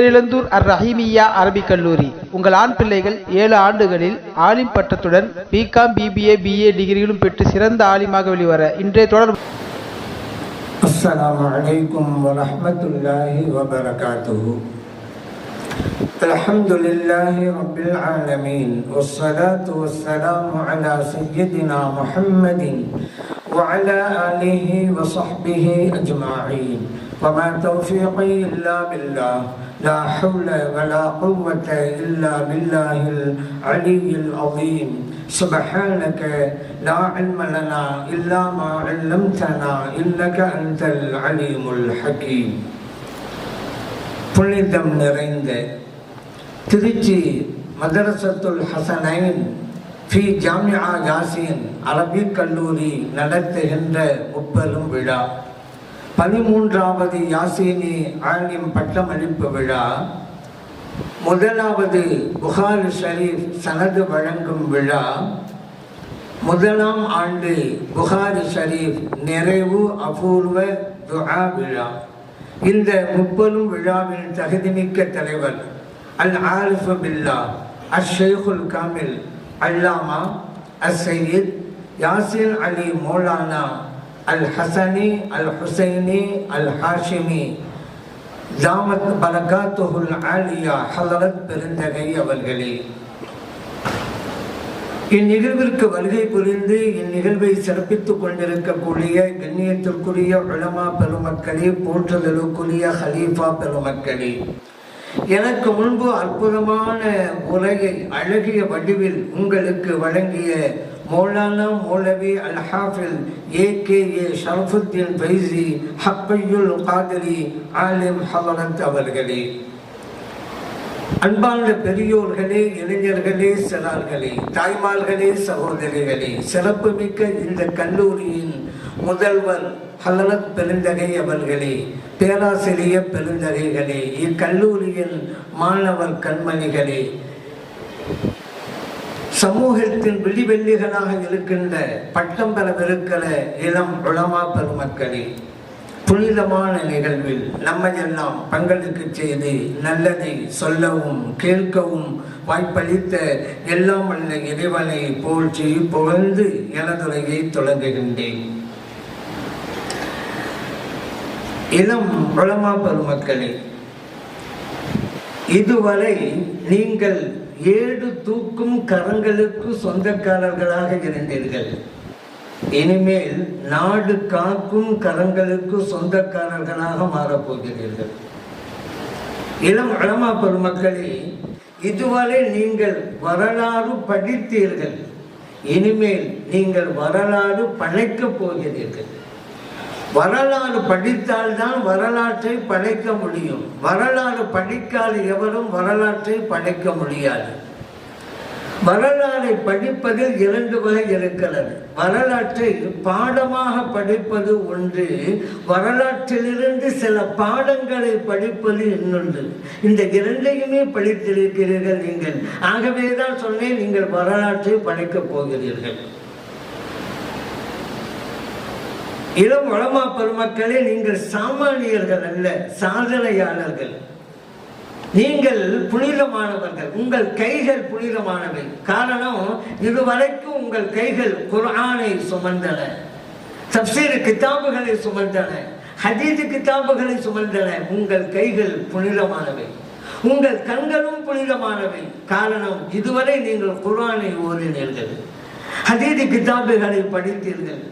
பேரிழந்தூர் அர் ரஹீமியா அரபிக் கல்லூரி உங்கள் ஆண் பிள்ளைகள் ஏழு ஆண்டுகளில் ஆலிம் பட்டத்துடன் பிகாம் பிபிஏ பிஏ டிகிரிகளும் பெற்று சிறந்த ஆலிமாக வெளிவர இன்றைய தொடர் السلام عليكم ورحمة الله وبركاته الحمد لله رب العالمين والصلاة والسلام على سيدنا محمد وعلى آله وصحبه أجمعين وما توفيقي إلا بالله لا حول ولا قوة إلا بالله العلي العظيم سبحانك لا علم لنا إلا ما علمتنا إنك أنت العليم الحكيم புனிதம் நிறைந்த திருச்சி மதரசத்துல் ஹசனைன் ஃபி ஜாமியா ஜாசின் அரபிக் கல்லூரி நடத்துகின்ற முப்பெரும் விழா பதிமூன்றாவது யாசினி ஆலிம் பட்டமளிப்பு விழா முதலாவது புகார் ஷரீஃப் சனது வழங்கும் விழா முதலாம் ஆண்டு புகாரி ஷரீஃப் நிறைவு அபூர்வ துஆ விழா. இந்த முப்பெரும் விழாவின் தகுதிமிக்க தலைவர் அல் ஆரிஃப் பில்லா அஷேகுல் காமில் அல்லாமா அஸ் சையீத் யாசின் அலி மௌலானா அல் ஹசனி அல் ஹுசைனி அல் ஹாஷிமி ஜாமத் பரகாத்துஹுல் ஆலியா ஹலரத் பெருந்தகை அவர்களே. இந்நிகழ்விற்கு வருகை புரிந்து இந்நிகழ்வை சிறப்பித்துக் கொண்டிருக்கக்கூடிய கண்ணியத்திற்குரிய உளமா பெருமக்களே போற்றுதலுக்குரிய ஹலீஃபா பெருமக்களே. எனக்கு முன்பு அற்புதமான உரையை அழகிய வடிவில் உங்களுக்கு வழங்கிய மௌலானா மௌலவி அல் ஹாஃபில் A K A Sharafuddin Faizi ஹப்பையுல் காதலி ஆலிம் ஹலரத் அவர்களே. அன்பார்ந்த பெரியோர்களே இளைஞர்களே சிறார்களே தாய்மார்களே சகோதரிகளே சிறப்புமிக்க இந்த கல்லூரியின் முதல்வர் ஹலரத் பெருந்தகை அவர்களே பேராசிரியர் பெருந்தகைகளே இக்கல்லூரியின் மாணவர் கண்மணிகளே சமூகத்தின் விடிவெள்ளிகளாக இருக்கின்ற பட்டம் பெறவிருக்கிற இளம் உளமா பெருமக்களே புனிதமான நிகழ்வில் நம்மையெல்லாம் பங்களிப்பு செய்து நல்லதை சொல்லவும் கேட்கவும் வாய்ப்பளித்த எல்லாம் வல்ல இறைவனை போற்றி புகழ்ந்து எனதுரையை தொடங்குகின்றேன். இளம் உளமா பெருமக்களே இதுவரை நீங்கள் ஏடு தூக்கும் கரங்களுக்கு சொந்தக்காரர்களாக இருந்தீர்கள். இனிமேல் நாடு காக்கும் கரங்களுக்கு சொந்தக்காரர்களாக மாறப்போகிறீர்கள். இளம் இளமா பெருமக்களே இதுவரை நீங்கள் வரலாறு படித்தீர்கள். இனிமேல் நீங்கள் வரலாறு பழைக்கப் போகிறீர்கள். வரலாறு படித்தால்தான் வரலாற்றை படைக்க முடியும். வரலாறு படிக்காத எவரும் வரலாற்றை படைக்க முடியாது. வரலாறை படிப்பதில் இரண்டு வகை இருக்கிறது. வரலாற்றை பாடமாக படிப்பது ஒன்று வரலாற்றிலிருந்து சில பாடங்களை படிப்பது இன்னொன்று. இந்த இரண்டையுமே படித்திருக்கிறீர்கள் நீங்கள். ஆகவே தான் சொன்னேன் நீங்கள் வரலாற்றை படைக்கப் போகிறீர்கள். இளம் வளமா பெருமக்களே நீங்கள் சாமானியர்கள் அல்ல சாதனையாளர்கள். நீங்கள் புனிதமானவர்கள் உங்கள் கைகள் புனிதமானவை. காரணம் இதுவரைக்கும் உங்கள் கைகள் குர்ஆனை சுமந்தன. தப்சீர் கிதாபுகளை சுமந்தன. ஹதீது கிதாபுகளை சுமந்தன. உங்கள் கைகள் புனிதமானவை. உங்கள் கண்களும் புனிதமானவை. காரணம் இதுவரை நீங்கள் குர்ஆனை ஓதினீர்கள். ஹதீது கிதாபுகளை படித்தீர்கள்.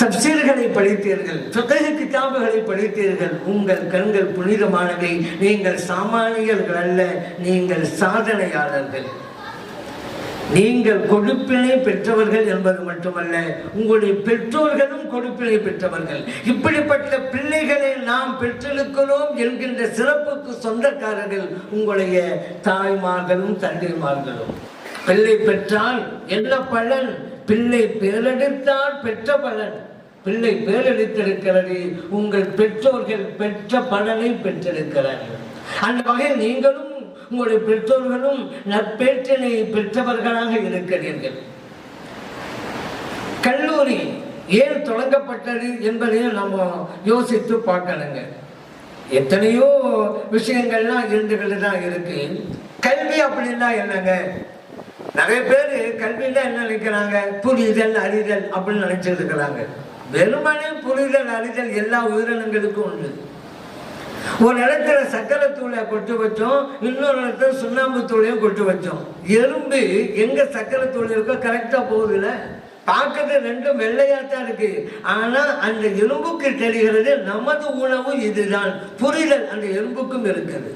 தப்சீல்களை படித்தீர்கள் சொத்தக கிதாபுகளை படித்தீர்கள் உங்கள் கண்கள் புனிதமானவை நீங்கள் சாமானியர்கள் அல்ல நீங்கள் சாதனையாளர்கள். நீங்கள் கொடுப்பினை பெற்றவர்கள் என்பது மட்டுமல்ல உங்களுடைய பெற்றோர்களும் கொடுப்பினை பெற்றவர்கள். இப்படிப்பட்ட பிள்ளைகளை நாம் பெற்றிருக்கிறோம் என்கின்ற சிறப்புக்கு சொந்தக்காரர்கள் உங்களுடைய தாய்மார்களும் தந்தைமார்களும். பிள்ளை பெற்றால் என்ன பலன்? பிள்ளை பேரெடுத்தால் பெற்ற பலன். பிள்ளை பேரெடுத்திருக்கிறது உங்கள் பெற்றோர்கள் பெற்ற பலனை பெற்றிருக்கிறார்கள். அந்த வகையில் நீங்களும் உங்களுடைய பெற்றோர்களும் நற்பேற்றினை பெற்றவர்களாக இருக்கிறீர்கள். கல்லூரி ஏன் தொடங்கப்பட்டது என்பதையும் நம்ம யோசித்து பார்க்கணுங்க. எத்தனையோ விஷயங்கள்லாம் இருந்துகிட்டு தான் இருக்கு. கல்வி அப்படின்னா என்னங்க? நிறைய பேர் கல்வின்னா என்ன நினைக்கிறாங்க? புரிதல் அறிதல் அப்படின்னு நினைச்சிருக்கிறாங்க இருக்கிறாங்க. வெறுமனே புரிதல் அறிதல் எல்லா உயிரினங்களுக்கும் உண்டு. ஒரு இடத்துல சக்கரை தூளை கொட்டு வச்சோம் இன்னொரு இடத்துல சுண்ணாம்பு தூளையும் கொட்டு வச்சோம். எறும்பு எங்க சக்கரை தூள் இருக்கோ கரெக்டா போகுதுல பார்க்கறது ரெண்டும் வெள்ளையாத்தான் இருக்கு. ஆனா அந்த எறும்புக்கு தெரிகிறது நமது உணவு இதுதான். புரிதல் அந்த எறும்புக்கும் இருக்குது.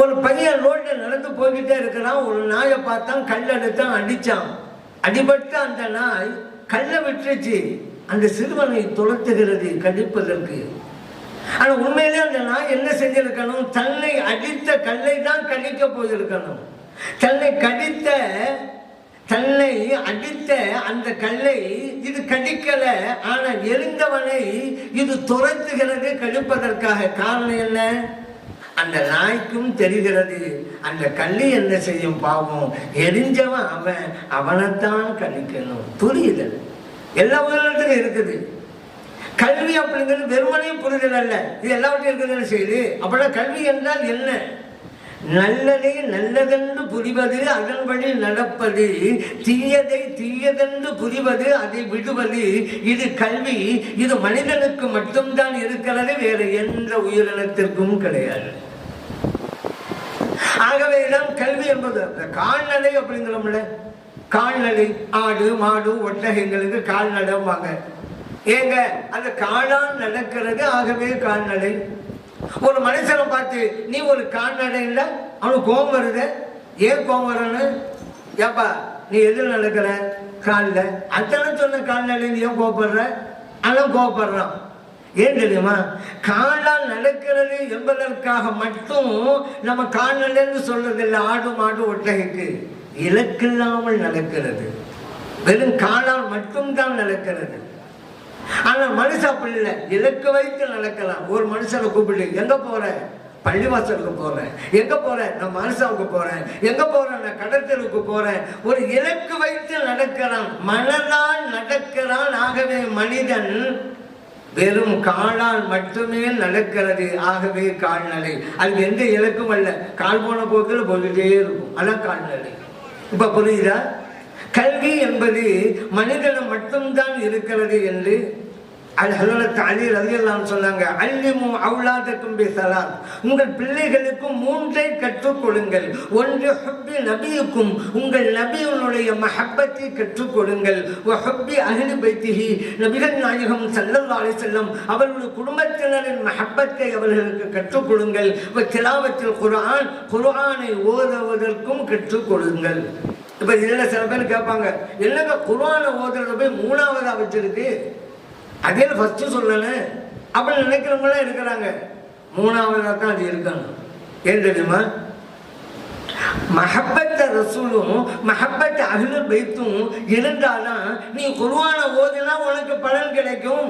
ஒரு பையன் ரோட்ல நடந்து போய்கிட்டே இருக்கிறான் ஒரு நாயை பார்த்தான் கல் எடுத்தான் அடிச்சான். அடிபட்டு அந்த நாய் கல்லை விட்டுருச்சு அந்த சிறுவனை துரத்துகிறது கடிப்பதற்கு ஆனா உண்மையிலே அந்த நாய் என்ன செஞ்சிருக்கணும்? தன்னை அடித்த கல்லை தான் கடிக்க போயிருக்கணும். தன்னை கடித்த தன்னை அடித்த அந்த கல்லை இது கடிக்கல ஆனா எரிந்தவனை இது துரத்துகிறது கடிப்பதற்காக. காரணம் என்ன? அந்த நாய்க்கும் தெரிகிறது. அந்த கல்லி என்ன செய்யும் பாவம்? எரிஞ்சவன் அவன் அவனைத்தான் கழிக்கணும் புரியுதல் எல்லா உயிரினத்துக்கும் இருக்குது. கல்வி அப்படிங்கிறது வெறுமனே புரிதல் அல்ல. இது எல்லாவற்றையும் இருக்குதுன்னு செய்யுது அப்படின்னா கல்வி என்றால் என்ன? நல்லதை நல்லதென்று புரிவது அதன் வழி நடப்பது. தீயதை தீயதென்று புரிவது அதை விடுவது. இது கல்வி. இது மனிதனுக்கு மட்டும்தான் இருக்கிறது வேறு எந்த உயிரினத்திற்கும் கிடையாது. ஆகவேதான் கல்வி என்பது. அந்த கால்நடை அப்படிங்கிறோம்ல. கால்நடை ஆடு மாடு ஒட்டகைங்களுக்கு கால்நடைவாங்க ஏங்க அந்த காளான் நடக்கிறது ஆகவே கால்நடை. ஒரு மனுஷனை பார்த்து நீ ஒரு கால்நடை இல்லை? அவனுக்கு கோபம் வருது? ஏன் கோபம் வரனு ஏப்பா நீ எதில் நடக்கிற? காலில். அத்தனை சொன்ன கால்நடை நீ ஏன் கோபப்படுற? அவன் கோபப்படுறான். ஏன் தெரியுமா? காலால் நடக்கிறது என்பதற்காக மட்டும் நம்ம கால்நடைன்னு சொல்றதில்லை ஆடு மாடு ஒட்டகைக்கு. இலக்கில்லாமல் நடக்கிறது. வெறும் காலால் மட்டும்தான் நடக்கிறது. ஆனால் மனுஷன் அப்படி இல்லை. இலக்கு வைத்து நடக்கலாம். ஒரு மனுஷனை கூப்பிடு எங்க போற? பள்ளிவாசலுக்கு போறேன் எங்க போறேன் நான் மனுஷாவுக்கு போறேன். எங்க போறேன் நான் கடத்தலுக்கு போறேன். ஒரு இலக்கு வைத்து நடக்கிறான். மனதால் நடக்கிறான். ஆகவே மனிதன் வெறும் காலால் மட்டுமே நடக்கிறது. ஆகவே கால்நடை. அது எந்த இலக்கும் அல்ல. கால் போன போக்கில் போய்கிட்டே இருக்கும். அதான் கால்நடை. இப்ப புரியுதா? கல்வி என்பது மனிதனை மட்டும்தான் இருக்கிறது என்று அது ஹலரத் அலி ரலியல்லாம் சொன்னாங்க அல்லிமு அவுலாதக்கும் பிசலாம் உங்கள் பிள்ளைகளுக்கும் மூன்றை கற்றுக் கொடுங்கள். ஒன்று ஹப்பி நபியுக்கும். உங்கள் நபியினுடைய மஹப்பத்தை கற்றுக் கொடுங்கள். ஹப்பி அஹ்லி பைத்திஹி. நபிகள் நாயகம் ஸல்லல்லாஹு அலைஹி வஸல்லம் அவர்களுடைய குடும்பத்தினரின் மஹப்பத்தை அவர்களுக்கு கற்றுக் கொடுங்கள். திலாவத்தில் குரான் குர்ஆனை ஓதுவதற்கும் கற்றுக் கொடுங்கள். இப்ப இதுல சில பேர் கேட்பாங்க என்னங்க குர்ஆனை ஓதுறது போய் மூணாவதா வச்சிருக்கு? அதே ஃபஸ்ட்டு சொல்லலை. அப்படி நினைக்கிறவங்களாம் இருக்கிறாங்க. மூணாவதாக தான் அது இருக்கணும் ஏன் தெரியுமா? மஹப்பத்த ரசூலும் மஹப்பத்த அகில பைத்தும் இருந்தாதான் நீ குருவான ஓதுனா உனக்கு பலன் கிடைக்கும்.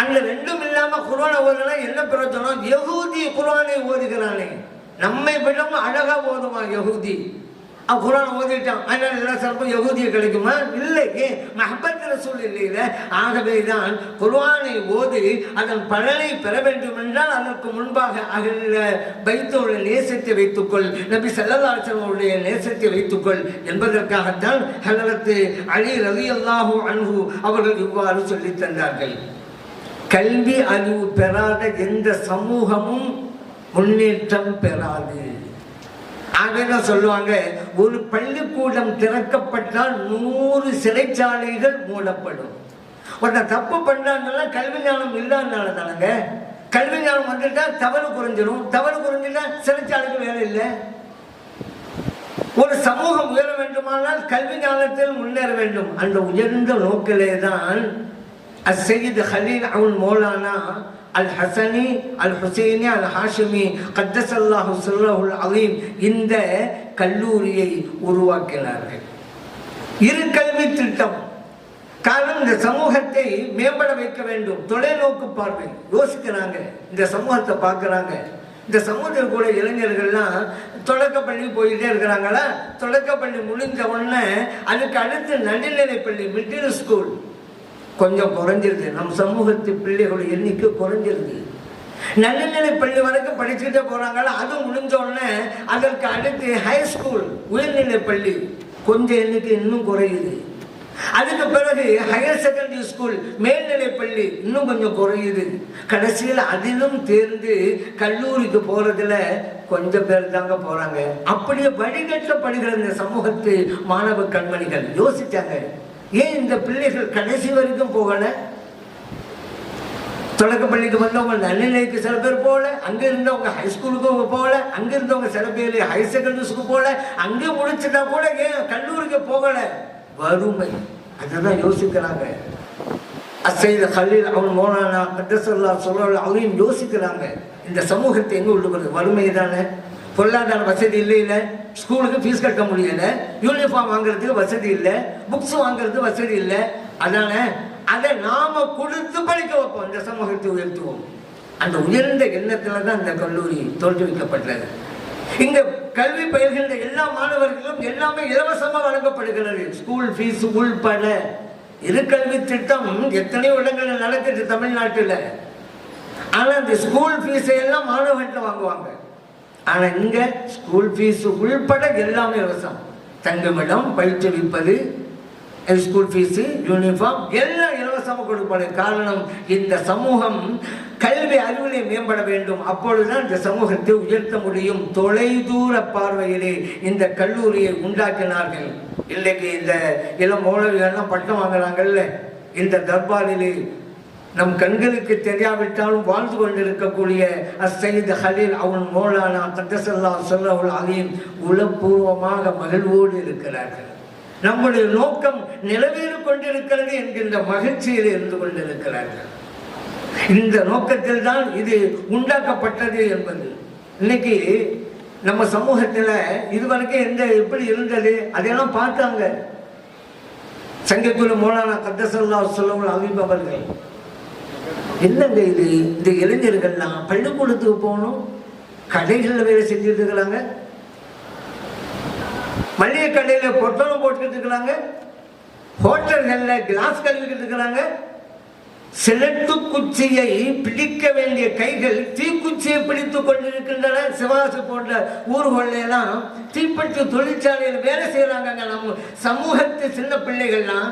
அந்த ரெண்டும் இல்லாம குருவான ஓதுனா என்ன பிரச்சனை யகூதி குருவானை ஓதுகிறானே. நம்மை விடவும் அழகா ஓதுவான் யகூதி. அவன் குரான் ஓதிட்டான். அதனால் எல்லா சிறப்பும் யகுதியை கிடைக்குமா? இல்லை. ஏன் மஹபத் ரசூல் இல்லையில. ஆகவே தான் குர்வானை ஓதி அதன் பலனை பெற வேண்டும் என்றால் அதற்கு முன்பாக அகல வைத்தோட நேசத்தை வைத்துக்கொள். நபி செல்லல்லாசனுடைய நேசத்தை வைத்துக்கொள் என்பதற்காகத்தான் ஹலரத்து அலி ரவி அல்லாஹூ அன்ஹு அவர்கள் இவ்வாறு சொல்லித் தந்தார்கள். கல்வி அறிவு பெறாத எந்த சமூகமும் முன்னேற்றம் பெறாது. ஆகவே சொல்லுவாங்க? ஒரு பள்ளிக்கூடம் திறக்கப்பட்டால் நூறு சிறைச்சாலைகள் மூடப்படும். ஒருத்தன் தப்பு பண்ணாங்கன்னா கல்வி ஞானம் இல்லாதனால தானங்க. கல்வி ஞானம் வந்துட்டா தவறு குறைஞ்சிடும் தவறு குறைஞ்சிட்டா சிறைச்சாலைக்கு வேலை இல்லை. ஒரு சமூகம் உயர வேண்டுமானால் கல்வி ஞானத்தில் முன்னேற வேண்டும். அந்த உயர்ந்த நோக்கிலே தான் அசையீத் ஹலீல் அவன் மோலானா அல் ஹசனி அல் ஹுசைனி அல் ஹாஷிமி கத்தசல்லாஹு சொல்லஹுல் அலீம் இந்த கல்லூரியை உருவாக்கினார்கள். இரு கல்வி திட்டம். காரணம் இந்த சமூகத்தை மேம்பட வைக்க வேண்டும். தொலைநோக்கு பார்வை. யோசிக்கிறாங்க. இந்த சமூகத்தை பார்க்குறாங்க. இந்த சமூகத்தில் கூட இளைஞர்கள்லாம் தொடக்கப்பள்ளி போயிட்டே இருக்கிறாங்களா? தொடக்கப்பள்ளி முடிஞ்ச உடனே அதுக்கு அடுத்து நடுநிலைப்பள்ளி மிடில் ஸ்கூல் கொஞ்சம் குறைஞ்சிருது. நம் சமூகத்து பிள்ளைகள் எண்ணிக்கை குறைஞ்சிருது. நடுநிலை பள்ளி வரைக்கும் படிச்சுட்டே போறாங்கல்ல அது முடிஞ்சோடனே அதற்கு அடுத்து ஹை ஸ்கூல் உயர்நிலை பள்ளி கொஞ்சம் எண்ணிக்கை இன்னும் குறையுது. அதுக்கு பிறகு ஹையர் செகண்டரி ஸ்கூல் மேல்நிலை பள்ளி இன்னும் கொஞ்சம் குறையுது. கடைசியில் அதிலும் தேர்ந்து கல்லூரிக்கு போறதுல கொஞ்சம் பேர் தாங்க போறாங்க. அப்படியே வழிகட்டப்படுகிற இந்த சமூகத்து மாணவ கண்மணிகள் யோசிச்சாங்க. ஏன் இந்த பிள்ளைகள் கடைசி வரைக்கும் போகல? தொடக்க பள்ளிக்கு வந்தவங்க நடுநிலைக்கு சில பேர் போகல அங்கே இருந்தவங்க ஹை ஸ்கூலுக்கு போகல அங்கே இருந்தவங்க சில பேர் ஹையர் செகண்டரி ஸ்கூல் போகல அங்கே முடிச்சுட்டா கூட ஏன் கல்லூரிக்கு போகல? வறுமை. அதுதான் யோசிக்கிறாங்க. அசைத கல்லில் அவன் மோனானா கட்டசல்லா சொல்ல அவரையும் யோசிக்கிறாங்க. இந்த சமூகத்தை எங்கே உள்ள வறுமை தானே? பொருளாதார வசதி இல்லை இல்லை ஸ்கூலுக்கு ஃபீஸ் கட்ட முடியலை யூனிஃபார்ம் வாங்குறதுக்கு வசதி இல்லை புக்ஸ் வாங்குறதுக்கு வசதி இல்லை. அதனால் அதை நாம் கொடுத்து படிக்க வைப்போம். இந்த சமூகத்தை உயர்த்துவோம். அந்த உயர்ந்த எண்ணத்தில் தான் இந்த கல்லூரி தோற்றுவிக்கப்பட்டது இங்க கல்வி பயிர்கின்ற எல்லா மாணவர்களும் எல்லாமே இலவசமாக வழங்கப்படுகிறது. ஸ்கூல் ஃபீஸ் உள்பட இரு கல்வி திட்டம் எத்தனையோ இடங்களில் நடக்குது தமிழ்நாட்டில். ஆனால் இந்த ஸ்கூல் ஃபீஸை எல்லாம் மாணவர்கிட்ட வாங்குவாங்க. ஆனால் இங்கே ஸ்கூல் ஃபீஸு உள்பட எல்லாமே இலவசம் தங்குமிடம் பயிற்றுவிப்பது ஸ்கூல் ஃபீஸு யூனிஃபார்ம் எல்லாம் இலவசமாக கொடுப்பாங்க காரணம் இந்த சமூகம் கல்வி அறிவிலே மேம்பட வேண்டும். அப்பொழுதுதான் இந்த சமூகத்தை உயர்த்த முடியும். தொலைதூர பார்வையிலே இந்த கல்லூரியை உண்டாக்கினார்கள். இன்றைக்கு இந்த இளம் மௌலவிகள்லாம் பட்டம் வாங்குறாங்கல்ல இந்த தர்பாரிலே நம் கண்களுக்கு தெரியாவிட்டாலும் வாழ்ந்து கொண்டிருக்கக்கூடிய அசைத் ஹலீல் அவன் மோலானா கத்தசல்லா சொல்லவள் அதையும் உளப்பூர்வமாக மகிழ்வோடு இருக்கிறார்கள். நம்முடைய நோக்கம் நிலவேறிக் கொண்டிருக்கிறது என்கின்ற மகிழ்ச்சியில் இருந்து கொண்டிருக்கிறார்கள். இந்த நோக்கத்தில் தான் இது உண்டாக்கப்பட்டது என்பது. இன்னைக்கு நம்ம சமூகத்தில் இதுவரைக்கும் எந்த எப்படி இருந்தது அதையெல்லாம் பார்த்தாங்க. சங்கத்துல மோலானா கத்தசல்லா சொல்லவள் அமீப் அவர்கள். என்னங்க இது? இந்த இளைஞர்கள்லாம் பள்ளிக்கூடத்துக்கு போகணும் கடைகளில் வேலை செஞ்சுட்டு இருக்கிறாங்க. மளிகை கடையில் பொட்டலம் போட்டுக்கிட்டு இருக்கிறாங்க. ஹோட்டல்களில் கிளாஸ் கழுவிக்கிட்டு இருக்கிறாங்க. சிலட்டு குச்சியை பிடிக்க வேண்டிய கைகள் தீக்குச்சியை பிடித்து கொண்டிருக்கின்றன. சிவாசி போன்ற ஊர்களெல்லாம் தீப்பற்றி தொழிற்சாலையில் வேலை செய்கிறாங்க நம்ம சமூகத்து சின்ன பிள்ளைகள்லாம்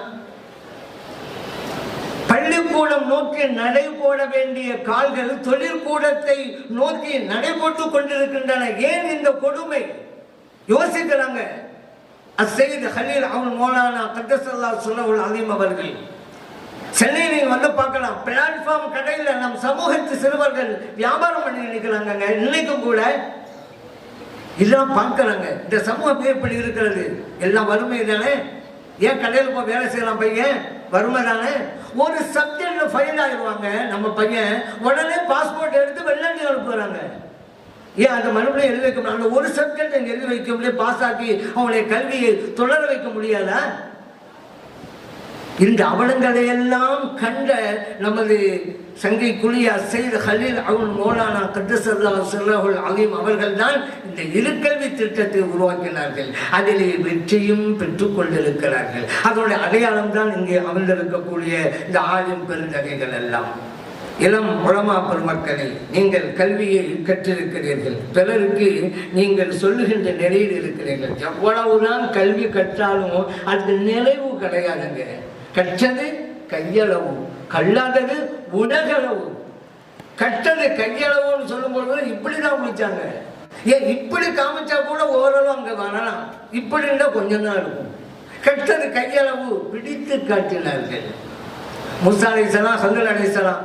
பள்ளிக்கூடம் நோக்கி நடை போட வேண்டிய கால்கள் தொழிற்கூடத்தை நோக்கி நடை போட்டு கொண்டிருக்கின்றன. ஏன் இந்த கொடுமை? யோசிக்கிறாங்க அசைத் ஹலீல் அவன் மோலானா கத்தசல்லா சொல்லவுள் அலீம் அவர்கள். சென்னையில் நீங்க வந்து பார்க்கலாம். பிளாட்ஃபார்ம் கடையில் நம் சமூகத்து சிறுவர்கள் வியாபாரம் பண்ணி நிற்கிறாங்க இன்னைக்கும் கூட இதெல்லாம் பார்க்கறாங்க இந்த சமூகம் எப்படி இருக்கிறது? எல்லாம் வறுமை தானே? ஏன் கடையில் போய் வேலை செய்யலாம் பையன்? வறுமை தானே ஒரு சப்ஜெக்ட்ல ஃபைல் ஆயிடுவாங்க நம்ம பையன் உடனே பாஸ்போர்ட் எடுத்து வெளிநாட்டு அனுப்புகிறாங்க ஏன் அந்த மறுபடியும் எழுதி வைக்க முடியாது அந்த ஒரு சப்ஜெக்ட் அங்கே எழுதி வைக்க முடியாது பாஸ் ஆக்கி அவங்களுடைய கல்வியை தொடர வைக்க முடியாதா இந்த அவலங்களை எல்லாம் கண்ட நமது சங்கை குழியா செய்த ஹலீல் அவன் மோலானா கத்தசல்லா சொல்லகுல் அலீம் அவர்கள்தான் இந்த இருக்கல்வி திட்டத்தை உருவாக்கினார்கள். அதிலே வெற்றியும் பெற்றுக் கொண்டிருக்கிறார்கள். அதனுடைய அடையாளம் தான் இங்கே அமர்ந்திருக்கக்கூடிய இந்த ஆளும் பெருந்தகைகள் எல்லாம். இளம் உளமா பெருமக்களை நீங்கள் கல்வியை கற்றிருக்கிறீர்கள். பிறருக்கு நீங்கள் சொல்லுகின்ற நிலையில் இருக்கிறீர்கள். எவ்வளவுதான் கல்வி கற்றாலும் அது நிறைவு கிடையாதுங்க. கற்றது கையளவு கல்லாதது உலகளவு கற்றது கையளவுன்னு சொல்லும்பொழுது இப்படி தான் முடிச்சாங்க. ஏன் இப்படி காமிச்சா கூட ஓரளவு அங்கே வரலாம். இப்படி இருந்தால் கொஞ்சம் தான் இருக்கும். கட்டது கையளவு பிடித்து காட்டினார்கள். முசா அலைசலாம் சங்கல் அலைசலாம்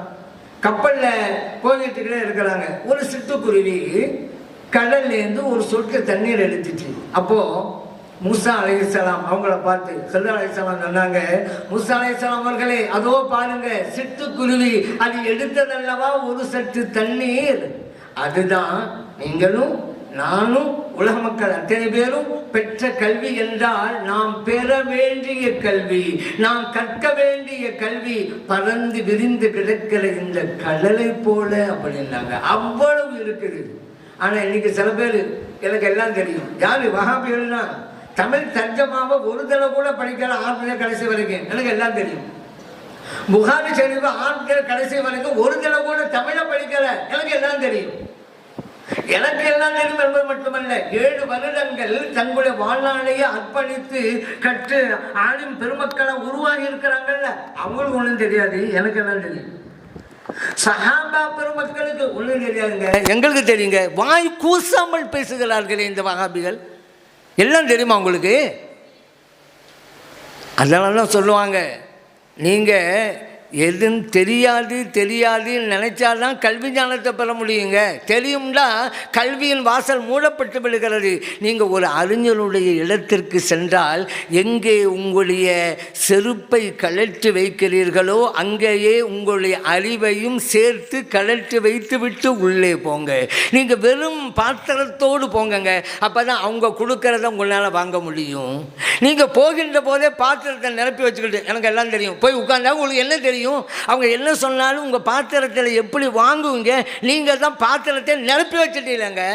கப்பலில் போயிட்டுக்கிட்டே இருக்கிறாங்க. ஒரு சிட்டுக்குருவி கடல்லேருந்து ஒரு சொட்டு தண்ணீர் எடுத்துச்சு. அப்போது முசா அலையலாம் அவங்கள பார்த்து செல்ல அலையலாம் சொன்னாங்க முசா அலையலாம் அவர்களே அதோ பாருங்க சிட்டுக்குருவி அது எடுத்ததல்லவா ஒரு சட்டு தண்ணீர். அதுதான் நீங்களும் நானும் உலக மக்கள் அத்தனை பேரும் பெற்ற கல்வி என்றால் நாம் பெற வேண்டிய கல்வி நாம் கற்க வேண்டிய கல்வி பறந்து விரிந்து கிடக்கிற இந்த கடலை போல அப்படின்னாங்க. அவ்வளவு இருக்குது. ஆனா இன்னைக்கு சில பேர் எனக்கு எல்லாம் தெரியும். யாரு? வகாபிகள்னா தமிழ் தர்ஜமாவை ஒரு தடவை கூட படிக்கல ஆண்கள் கடைசி வரைக்கும். எனக்கு எல்லாம் தெரியும். புகாரி ஷெரீஃப் ஆண்கள் கடைசி வரைக்கும் ஒரு தடவை கூட தமிழை படிக்கல. எனக்கு எல்லாம் தெரியும். எனக்கு எல்லாம் தெரியும் என்பது மட்டுமல்ல ஏழு வருடங்கள் தங்களுடைய வாழ்நாளையே அர்ப்பணித்து கற்று ஆளும் பெருமக்களை உருவாகி இருக்கிறாங்கல்ல அவங்களுக்கு ஒன்றும் தெரியாது. எனக்கு எல்லாம் தெரியும். சஹாபா பெருமக்களுக்கு ஒன்றும் தெரியாதுங்க. எங்களுக்கு தெரியுங்க. வாய் கூசாமல் பேசுகிறார்களே இந்த வகாபிகள் எல்லாம் தெரியுமா உங்களுக்கு? அதெல்லாம் தான் சொல்லுவாங்க. நீங்கள் எதுவும் தெரியாது தெரியாதுன்னு நினைச்சாதான் கல்வி ஞானத்தை பெற முடியுங்க. தெரியும்னா கல்வியின் வாசல் மூடப்பட்டு விடுகிறது நீங்கள் ஒரு அறிஞருடைய இடத்திற்கு சென்றால் எங்கே உங்களுடைய செருப்பை கழற்றி வைக்கிறீர்களோ அங்கேயே உங்களுடைய அறிவையும் சேர்த்து கழற்றி வைத்து விட்டு உள்ளே போங்க. நீங்கள் வெறும் பாத்திரத்தோடு போங்கங்க. அப்போ தான் அவங்க கொடுக்கறத உங்களால் வாங்க முடியும். நீங்கள் போகின்ற போதே பாத்திரத்தை நிரப்பி வச்சுக்கிட்டு எனக்கு எல்லாம் தெரியும். போய் உட்காந்தா உங்களுக்கு என்ன தெரியும்? அவங்க என்ன சொன்னாலும் உங்கள் பாத்திரத்தில் எப்படி வாங்குவீங்க? நீங்கள் தான் பாத்திரத்தை நிரப்பி வச்சுட்டீங்களங்க.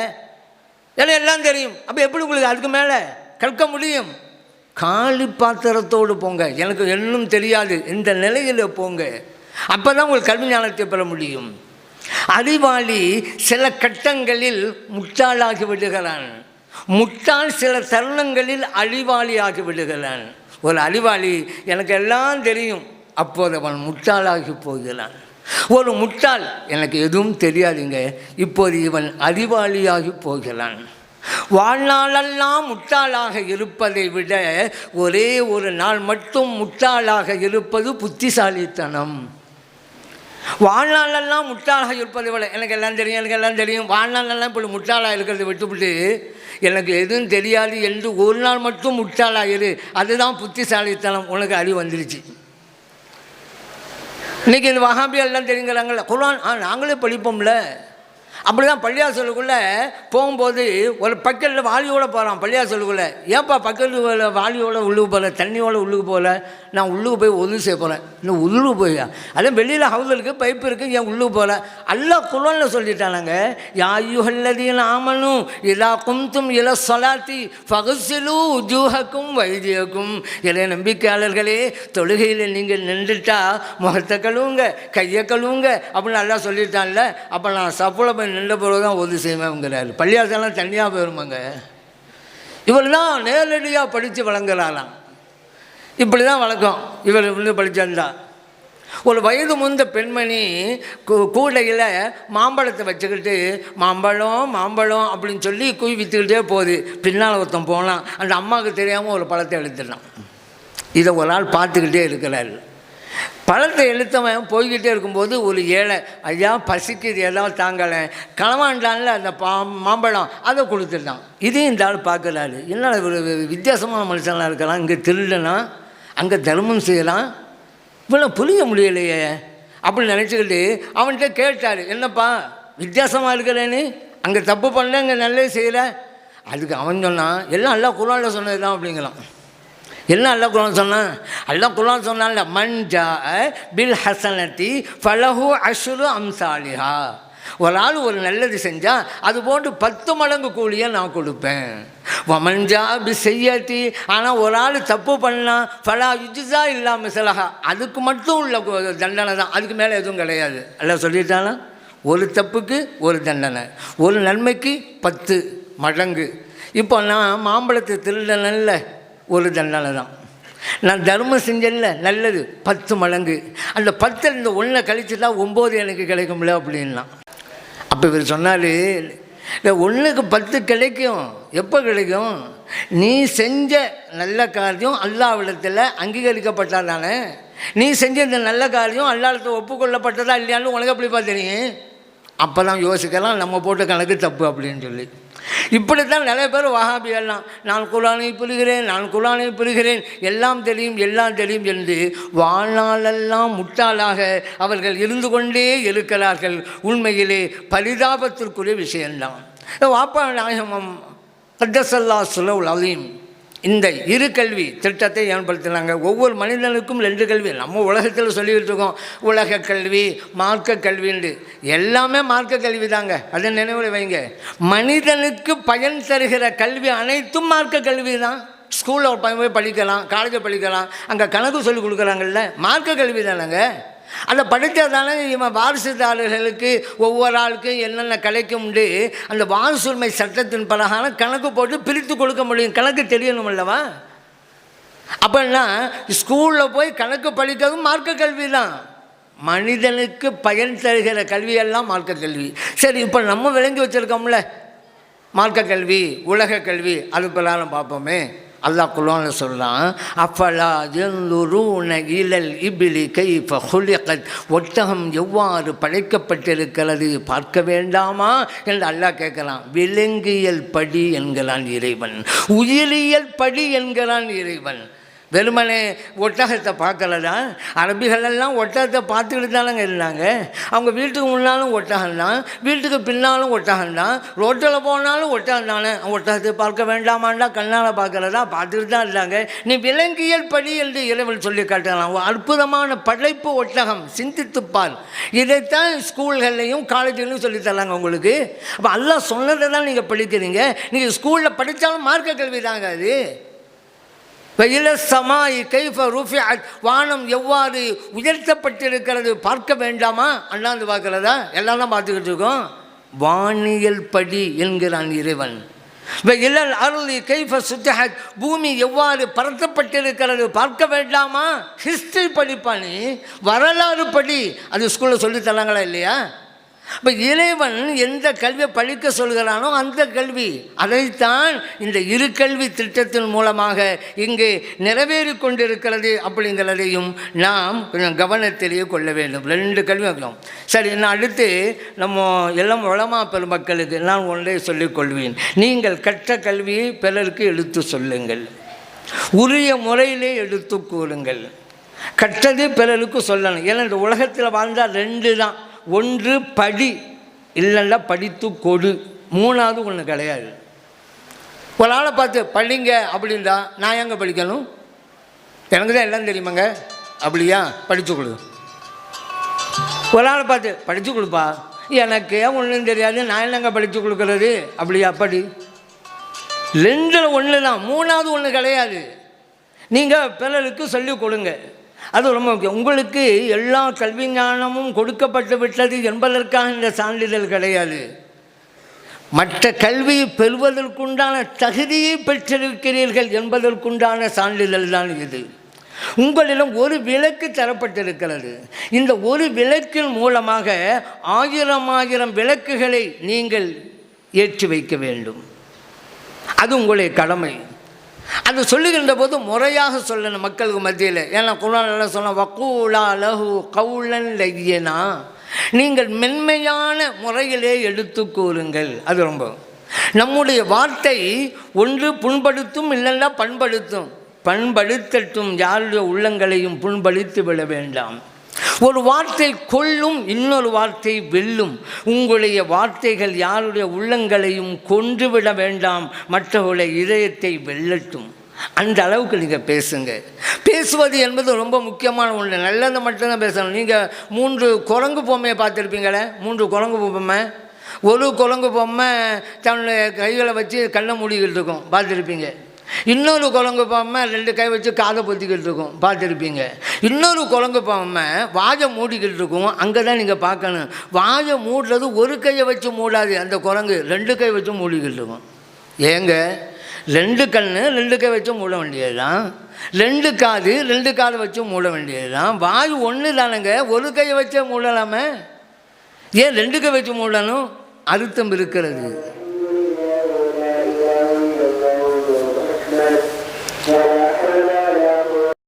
ஏன்னா எல்லாம் தெரியும். அப்போ எப்படி உங்களுக்கு அதுக்கு மேலே கற்க முடியும்? காலி பாத்திரத்தோடு போங்க. எனக்கு இன்னும் தெரியாது. இந்த நிலையில் போங்க. அப்போ தான் உங்களுக்கு கல்வி ஞானத்தை பெற முடியும். அறிவாளி சில கட்டங்களில் முட்டாளாகி விடுகிறான். முட்டாள் சில தருணங்களில் அழிவாளியாகி விடுகிறான். ஒரு அழிவாளி எனக்கு எல்லாம் தெரியும். அப்போது அவன் முட்டாளாகி போகிறான். ஒரு முட்டாள் எனக்கு எதுவும் தெரியாதுங்க. இப்போது இவன் அறிவாளியாகி போகிறான். வாழ்நாளெல்லாம் முட்டாளாக இருப்பதை விட ஒரே ஒரு நாள் மட்டும் முட்டாளாக இருப்பது புத்திசாலித்தனம். வாழ்நாளெல்லாம் முட்டாளாக இருப்பதை விட எனக்கு எல்லாம் தெரியும் எனக்கு எல்லாம் தெரியும். வாழ்நாளெல்லாம் இப்படி முட்டாளாக இருக்கிறத விட்டுவிட்டு எனக்கு எதுவும் தெரியாது என்று ஒரு நாள் மட்டும் முட்டாளாகிரு அதுதான் புத்திசாலித்தனம். உனக்கு அறிவு வந்துருச்சு. இன்றைக்கி இந்த வகாபியெல்லாம் எல்லாம் தெரியுங்கிறாங்கல்ல குரான் ஆ நாங்களே படிப்போம்ல. அப்படி தான் பள்ளியாசலுக்குள்ளே போகும்போது ஒரு பக்கெட்டில் வாலியோடு போகிறான் பள்ளியாசலுக்குள்ளே ஏன்ப்பா பக்கெட்டில் வாலியோடு உள்ளுக்கு போகல தண்ணியோட உள்ளுக்கு போகல நான் உள்ளுக்கு போய் உதவி செய்ய போகிறேன் இன்னும் உள்ளுக்கு போயா அதே வெளியில் ஹவுஸ் இருக்குது பைப் இருக்குது ஏன் உள்ளுக்கு போகல எல்லாம் குரானில் சொல்லிட்டானாங்க யாயுகல்லதீன் ஆமனும் இலா கும்தும் இல சொலாத்தி பகுசிலு உஜூஹக்கும் வைத்தியக்கும் இளைய நம்பிக்கையாளர்களே தொழுகையில் நீங்கள் நின்றுட்டா முகத்தை கழுவுங்க கையை கழுவுங்க அப்படின்னு நல்லா சொல்லிட்டான்ல. அப்போ நான் சப்புல போய் நின்ற பிறகு தான் உதவி செய்வேங்கிறாரு பள்ளியாசெல்லாம் தனியாக போயிருமாங்க? இவர் தான் நேரடியாக படித்து வழங்குறாராம். இப்படி தான் வழக்கம். இவர் வந்து படிச்சிருந்தா ஒரு வயது முந்த பெண்மணி கூ கூடையில் மாம்பழத்தை வச்சுக்கிட்டு மாம்பழம் மாம்பழம் அப்படின்னு சொல்லி குவி விற்றுக்கிட்டே போகுது. பின்னால் ஒருத்தன் போனான். அந்த அம்மாவுக்கு தெரியாமல் ஒரு பழத்தை எடுத்துட்டான். இதை ஒரு ஆள் பார்த்துக்கிட்டே இருக்கிறாரு. பழத்தை எழுத்தவன் போய்கிட்டே இருக்கும்போது ஒரு ஏழை ஐயா பசிக்குது எல்லாம் தாங்கலை. களவாண்டான்ல அந்த பா மாம்பழம் அதை கொடுத்துட்டான். இதையும் இந்த ஆள் பார்க்குறாரு. என்ன ஒரு வித்தியாசமான மனுஷனாக இருக்கலாம் இங்கே திருடனா? அங்கே தர்மம் செய்யலாம்? இவ்வளோ புரிய முடியலையே. அப்படின்னு நினச்சிக்கிட்டு அவன்கிட்ட கேட்டார். என்னப்பா வித்தியாசமாக இருக்கிறேன்னு? அங்கே தப்பு பண்ணல இங்கே நல்லது செய்யலை. அதுக்கு அவன் சொன்னான் எல்லாம் நல்லா குரானில் சொன்னது தான் அப்படிங்களாம் என்ன அல்ல குரான் சொன்னான்? அல்ல குரான் சொன்னான்ல மஞ்சா பில் ஹசனத்தி ஃபலஹு அஷ்ரு அம்சாலிஹா. ஒரு ஆள் ஒரு நல்லது செஞ்சால் அது போட்டு பத்து மடங்கு கூலியை நான் கொடுப்பேன். வமஞ்சா அப்படி செய்யாத்தி ஆனால் ஒரு ஆள் தப்பு பண்ணால் ஃபலா யுஜிசா இல்லாமல் சிலகா அதுக்கு மட்டும் உள்ள தண்டனை தான். அதுக்கு மேலே எதுவும் கிடையாது. அல்ல சொல்லிட்டானா? ஒரு தப்புக்கு ஒரு தண்டனை. ஒரு நன்மைக்கு பத்து மடங்கு. இப்போ நான் மாம்பழத்தை திருடனில்லை. ஒரு தண்டனை தான். நான் தர்மம் செஞ்சேன்ல நல்லது. பத்து மடங்கு. அந்த பத்தில் இந்த ஒன்றை கழிச்சுட்டா ஒம்பது எனக்கு கிடைக்கும்ல அப்படின்னா. அப்போ இவர் சொன்னார் இல்லை ஒன்றுக்கு பத்து கிடைக்கும். எப்போ கிடைக்கும்? நீ செஞ்ச நல்ல காரியம் அல்லாவிடத்தில் அங்கீகரிக்கப்பட்டால் தானே? நீ செஞ்ச இந்த நல்ல காரியம் அல்லாவிடத்தில் ஒப்புக்கொள்ளப்பட்டதா இல்லையான்னு உனக்கு எப்படிப்பா தெரியும்? அப்போ தான் யோசிக்கலாம் நம்ம போட்ட கணக்கு தப்பு அப்படின்னு சொல்லி. இப்படித்தான் நிறைய பேர் வஹாபி நான் குரானை புரிகிறேன் நான் குரானை புரிகிறேன் எல்லாம் தெரியும் எல்லாம் தெரியும் என்று வாழ்நாளெல்லாம் முட்டாளாக அவர்கள் இருந்து கொண்டே இருக்கிறார்கள். உண்மையிலே பரிதாபத்திற்குரிய விஷயம்தான். வாப்பா நாயகம் கத்தசல்லா சுலவுல் அலீம். இந்த இரு கல்வி திட்டத்தை ஏற்படுத்தினாங்க. ஒவ்வொரு மனிதனுக்கும் ரெண்டு கல்வி. நம்ம உலகத்தில் சொல்லிக்கிட்டு இருக்கோம். உலக கல்வி மார்க்க கல்வின்னு எல்லாமே மார்க்க கல்வி தாங்க. அதை நினைவில் வைங்க. மனிதனுக்கு பயன் தருகிற கல்வி அனைத்தும் மார்க்க கல்வி தான். ஸ்கூலில் ஒரு பையன் போய் படிக்கலாம் காலேஜில் படிக்கலாம். அங்கே கணக்கு சொல்லி கொடுக்குறாங்கல்ல. மார்க்க கல்வி தானேங்க. அதை படித்ததானே இவன் வாரிசுதாரர்களுக்கு ஒவ்வொரு ஆளுக்கும் என்னென்ன கிடைக்கும் உண்டு அந்த வாரிசுரிமை சட்டத்தின் பிரகாரம் கணக்கு போட்டு பிரித்து கொடுக்க முடியும். கணக்கு தெரியணும் அல்லவா? அப்படின்னா ஸ்கூலில் போய் கணக்கு படிக்கிறதும் மார்க்க கல்வி தான். மனிதனுக்கு பயன் தருகிற கல்வியெல்லாம் மார்க்க கல்வி. சரி இப்போ நம்ம விளங்கி வச்சுருக்கோம்ல. மார்க்க கல்வி உலக கல்வி அது பிரகாரம் பார்ப்போமே. அல்லாஹ் குர்ஆன்ல சொல்கிறான் அஃபலா யன்லுரூன இலல் இபிலி கைஃப ஹுலிகத்? ஒட்டகம் எவ்வாறு படைக்கப்பட்டிருக்கிறது பார்க்க வேண்டாமா? என்று அல்லாஹ் கேட்குறான் விலங்கியல் படி என்கிறான் இறைவன் உயிரியல் படி என்கிறான் இறைவன். வெறுமனே ஒட்டகத்தை பார்க்கலடா? அரபிகளெல்லாம் ஒட்டகத்தை பார்த்துக்கிட்டு தானங்க இருந்தாங்க. அவங்க வீட்டுக்கு முன்னாலும் ஒட்டகம் தான் வீட்டுக்கு பின்னாலும் ஒட்டகம் தான் ரோட்டில் போனாலும் ஒட்டகம் தானே. ஒட்டகத்தை பார்க்க வேண்டாமாண்டா கண்ணால் பார்க்கறதா? பார்த்துக்கிட்டு தான் இருந்தாங்க. நீ விலங்கியல் படி என்று இறைவன் சொல்லி காட்டலாம் அற்புதமான படைப்பு ஒட்டகம் சிந்தித்துப்பார். இதைத்தான் ஸ்கூல்கள்லையும் காலேஜ்லையும் சொல்லித்தராங்க உங்களுக்கு. அப்போ எல்லாம் சொன்னதை தான் நீங்கள் படிக்கிறீங்க. நீங்கள் ஸ்கூலில் படித்தாலும் மார்க்க கல்வி தாங்க அது. வெயில சமாய் கைஃப ரூஃபி வானம் எவ்வாறு உயர்த்தப்பட்டிருக்கிறது பார்க்க வேண்டாமா? அண்ணாந்து பார்க்குறதா? எல்லாம் தான் பார்த்துக்கிட்டு இருக்கோம். வானியல் படி என்கிறான் இறைவன். இளல் அருளி கைஃப சுத்தஹத் பூமி எவ்வாறு பரத்தப்பட்டிருக்கிறது பார்க்க வேண்டாமா? ஹிஸ்டரி படிப்பானி வரலாறு படி. அது ஸ்கூலில் சொல்லி தராங்களா இல்லையா? இப்போ இறைவன் எந்த கல்வியை படிக்க சொல்கிறானோ அந்த கல்வி. அதைத்தான் இந்த இரு கல்வி திட்டத்தின் மூலமாக இங்கு நிறைவேறி கொண்டிருக்கிறது அப்படிங்கிறதையும் நாம் கொஞ்சம் கவனத்திலேயே கொள்ள வேண்டும். ரெண்டு கல்வி வைக்கிறோம் சரி நான் அடுத்து நம்ம எல்லாம் உளமா பெருமக்களுக்கு நான் ஒன்றே சொல்லிக் கொள்வேன். நீங்கள் கற்ற கல்வியை பிறருக்கு எடுத்து சொல்லுங்கள். உரிய முறையிலே எடுத்து கூறுங்கள். கற்றது பிறருக்கு சொல்லணும். ஏன்னா இந்த உலகத்தில் வாழ்ந்தால் ரெண்டு தான். ஒன்று படி இல்லைன்னா படித்து கொடு. மூணாவது ஒன்று கிடையாது. ஒரு ஆளை பார்த்து படிங்க அப்படின்றா நான் எங்கே படிக்கணும்? எனக்கு தான் எல்லாம் தெரியுமாங்க? அப்படியா? படித்து கொடு. ஒரு ஆளை பார்த்து படித்து கொடுப்பா? எனக்கு ஒன்றும் தெரியாது? நான் என்னங்க படித்து கொடுக்குறது? அப்படியா? படி. ரெண்டில் ஒன்று தான் மூணாவது ஒன்று கிடையாது. நீங்கள் பிறருக்கு சொல்லிக் கொடுங்க. அது ரொம்ப முக்கியம். உங்களுக்கு எல்லா கல்வி ஞானமும் கொடுக்கப்பட்டு விட்டது என்பதற்காக இந்த சான்றிதழ் கிடையாது. மற்ற கல்வியை பெறுவதற்குண்டான தகுதியை பெற்றிருக்கிறீர்கள் என்பதற்குண்டான சான்றிதழ் தான் இது. உங்களிடம் ஒரு விளக்கு தரப்பட்டிருக்கிறது. இந்த ஒரு விளக்கின் மூலமாக ஆயிரம் ஆயிரம் விளக்குகளை நீங்கள் ஏற்றி வைக்க வேண்டும். அது உங்களுடைய கடமை. அது சொல்லுகின்ற போது முறையாக சொல்லணும் மக்களுக்கு மத்தியில். ஏன்னா குரானில் சொன்ன வக்கூலா லஹு கவுலன் லையனா நீங்கள் மென்மையான முறையிலே எடுத்து கூறுங்கள். அது ரொம்ப. நம்முடைய வார்த்தை ஒன்று புண்படுத்தும் இல்லைன்னா பண்படுத்தும். பண்படுத்தட்டும். யாருடைய உள்ளங்களையும் புண்படுத்தி விட வேண்டாம். ஒரு வார்த்தை கொல்லும் இன்னொரு வார்த்தை வெல்லும். உங்களுடைய வார்த்தைகள் யாருடைய உள்ளங்களையும் கொன்றுவிட வேண்டாம். மற்றவர்களுடைய இதயத்தை வெல்லட்டும். அந்த அளவுக்கு நீங்கள் பேசுங்க. பேசுவது என்பது ரொம்ப முக்கியமான ஒன்று நல்லதை மட்டும்தான் பேசணும். நீங்கள் மூன்று குரங்கு பொம்மையை பார்த்துருப்பீங்களே? மூன்று குரங்கு பொம்மை. ஒரு குரங்கு பொம்மை தன்னுடைய கைகளை வச்சு கண்ணை மூடிக்கிட்டு இருக்கும். பார்த்துருப்பீங்க. இன்னொரு குரங்கு போகாமல் ரெண்டு கை வச்சு காதை பொத்திக்கிட்டு இருக்கும். பார்த்துருப்பீங்க. இன்னொரு குரங்கு பொம்மை வாயை மூடிக்கிட்டு இருக்கும். அங்கே தான் நீங்கள் பார்க்கணும். வாயை மூடுறது ஒரு கையை வச்சு மூடாது. அந்த குரங்கு ரெண்டு கை வச்சு மூடிக்கிட்டு இருக்கும். ஏங்க ரெண்டு கண் ரெண்டு கை வச்சு மூட வேண்டியது தான் ரெண்டு காது ரெண்டு காதை வச்சு மூட வேண்டியது தான் வாய் ஒன்று தானேங்க. ஒரு கையை வச்சே மூடலாமே. ஏன் ரெண்டு கை வச்சு மூடணும்? அழுத்தம் இருக்கிறது. Yeah.